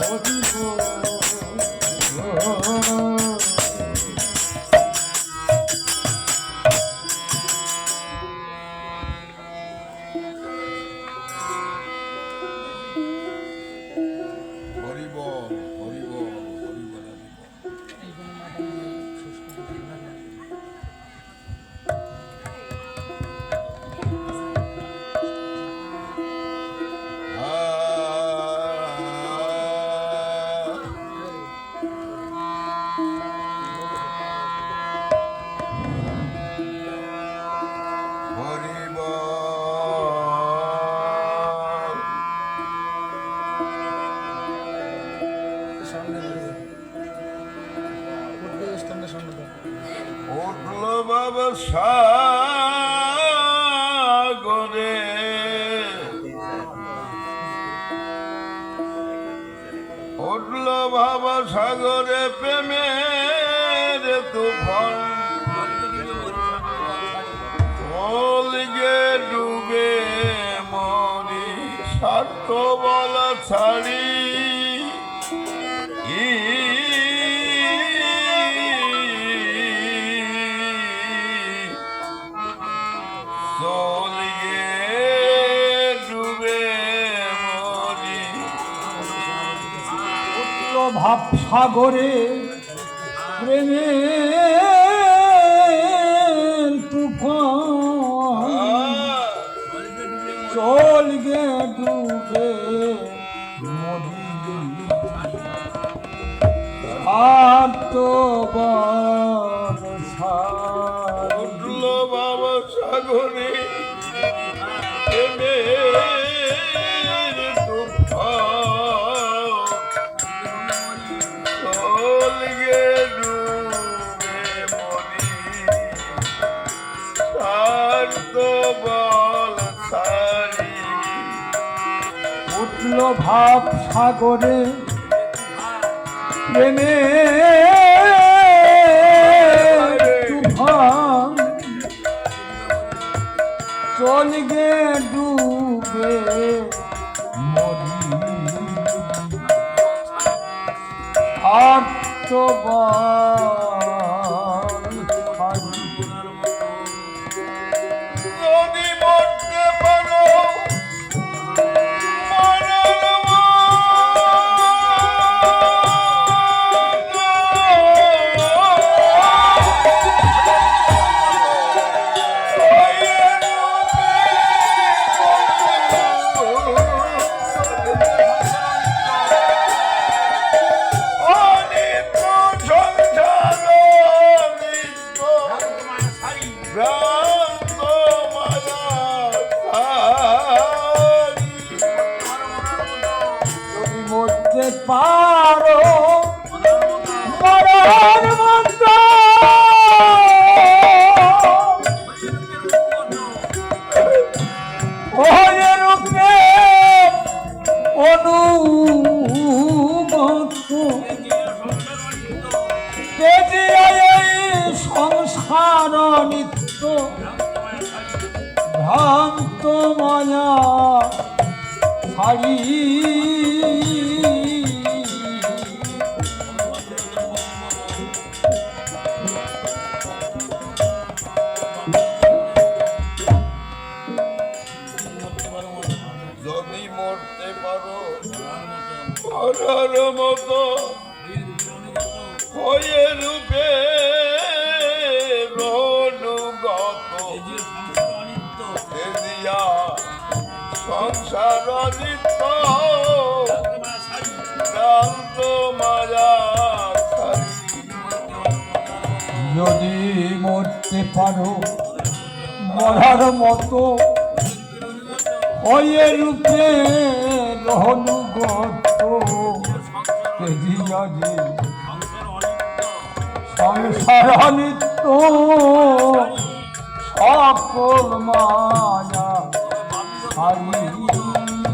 হরিবল ভগ সাগরে প্রেমে তুফান চল গে ডুবে মরি আর তো উঠল উঠল ভাব সাগরে। প্রেমে তুফান। চল গে ডুবে মরি। আর তো যদি পারো। মরার মতো ওরে রূপে অনুগত সংসার নিত্য। ভ্রান্ত মায়া ছাড়ি যদি মরার মতো হয়ে রূপে অনুগত দিয়া সংসার নিত্য ভ্রান্ত মায়া যদি মরতে পারো, মরার মতো হয়ে রূপে রহনুগত সংসার নিত্য সকল মায়া হারি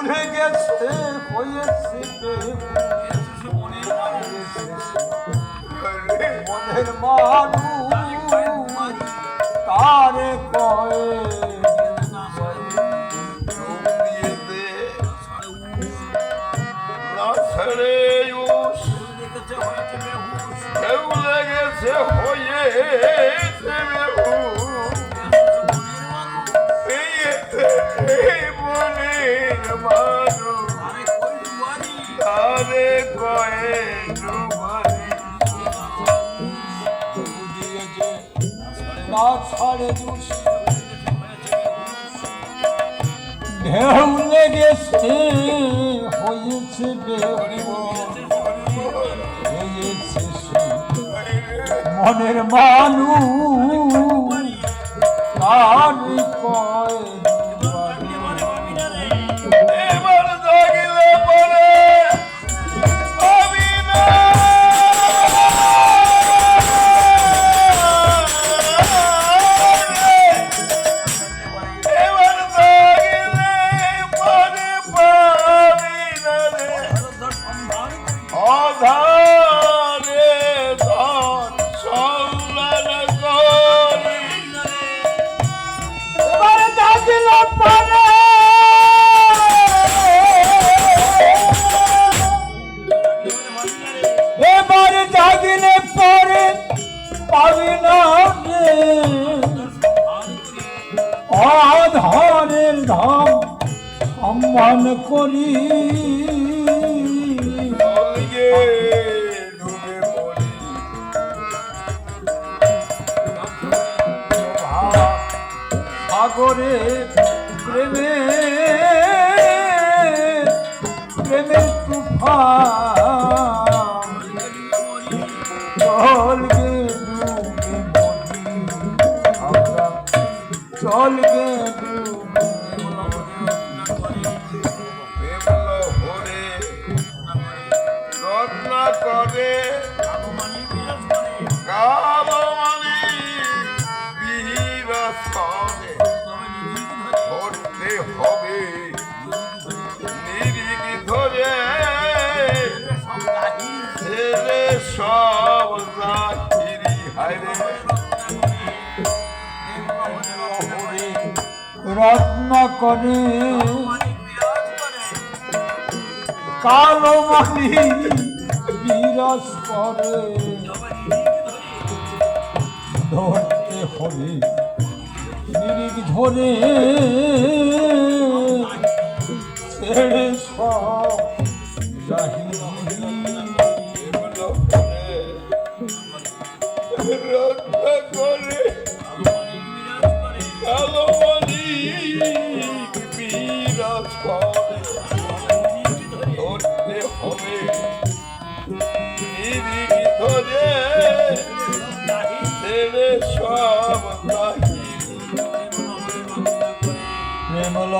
বেহুলে গেছে হয়েছে। মনের মানুষ তারে কয়ে। বুঝিয়ে না ছাড়ে দুষ। ঢেউ লেগেছে হয়েছে হয়েছে মনের মানুষ তার কয় সাগরে প্রেমে প্রেমের তুফান। চলগে ডুবে মরি আমরা করে। রত্ন করে। কালো মানি বিরস করে ধরতে হবে ধরে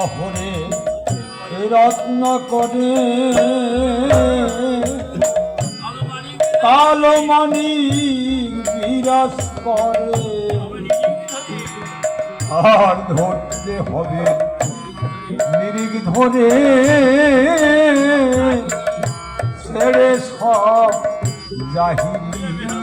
লহরে রত্ন করে। কালো মানি বিরাজ করে। আর ধরতে হবে নিরিগ ধরে। ছেড়ে সব জাহিরি।